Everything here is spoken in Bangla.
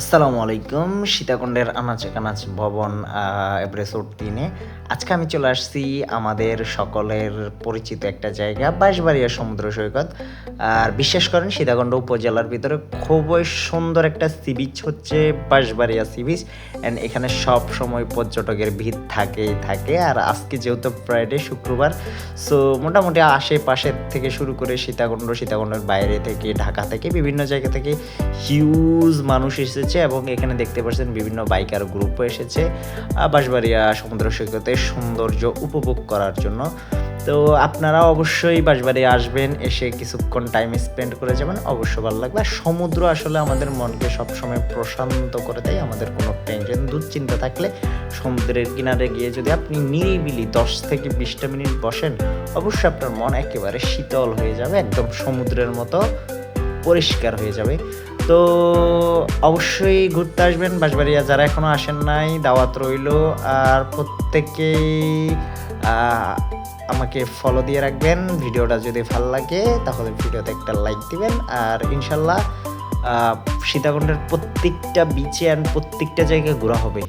আসসালামু আলাইকুম, সীতাকুণ্ডের আনাচে কানাচ ভবন এপিসোড তিনে। আজকে আমি চলে আসছি আমাদের সকলের পরিচিত একটা জায়গা, বাঁশবাড়িয়া সমুদ্র সৈকত। আর বিশ্বাস করেন, সীতাকুণ্ড উপজেলার ভিতরে খুবই সুন্দর একটা সি বিচ হচ্ছে বাঁশবাড়িয়া সি বিচ। অ্যান্ড এখানে সব সময় পর্যটকের ভিড় থাকেই থাকে। আর আজকে যেহেতু ফ্রাইডে শুক্রবার সো মোটামুটি আশেপাশের থেকে শুরু করে সীতাকুণ্ড, সীতাকুণ্ডের বাইরে থেকে, ঢাকা থেকে, বিভিন্ন জায়গা থেকে হিউজ মানুষ এসেছে এবং এখানে দেখতে পাচ্ছেন বিভিন্ন বাইকার গ্রুপও এসেছে বাঁশবাড়িয়া সমুদ্র সৈকতের সৌন্দর্য উপভোগ করার জন্য। তো আপনারা অবশ্যই বাঁশবাড়ি আসবেন, এসে কিছুক্ষণ টাইম স্পেন্ড করে যাবেন। অবশ্য ভালো লাগবে। আর সমুদ্র আসলে আমাদের মনকে সবসময় প্রশান্ত করে দেয়, আমাদের কোনো টেনশন দুশ্চিন্তা থাকলে সমুদ্রের কিনারে গিয়ে যদি আপনি নিরিবিলি দশ থেকে বিশটা মিনিট বসেন, অবশ্যই আপনার মন একেবারে শীতল হয়ে যাবে, একদম সমুদ্রের মতো পরিষ্কার হয়ে যাবে। তো অবশ্যই ঘুরতে আসবেন। বাঁশবাড়িয়া যারা এখনও আসেন নাই, দাওয়াত রইল। আর প্রত্যেকেই আমাকে ফলো দিয়ে রাখবেন। ভিডিওটা যদি ভালো লাগে, তাহলে ভিডিওতে একটা লাইক দিবেন। আর ইনশাল্লাহ সীতাকুণ্ডের প্রত্যেকটা বিচে অ্যান্ড প্রত্যেকটা জায়গায় ঘোরা হবে।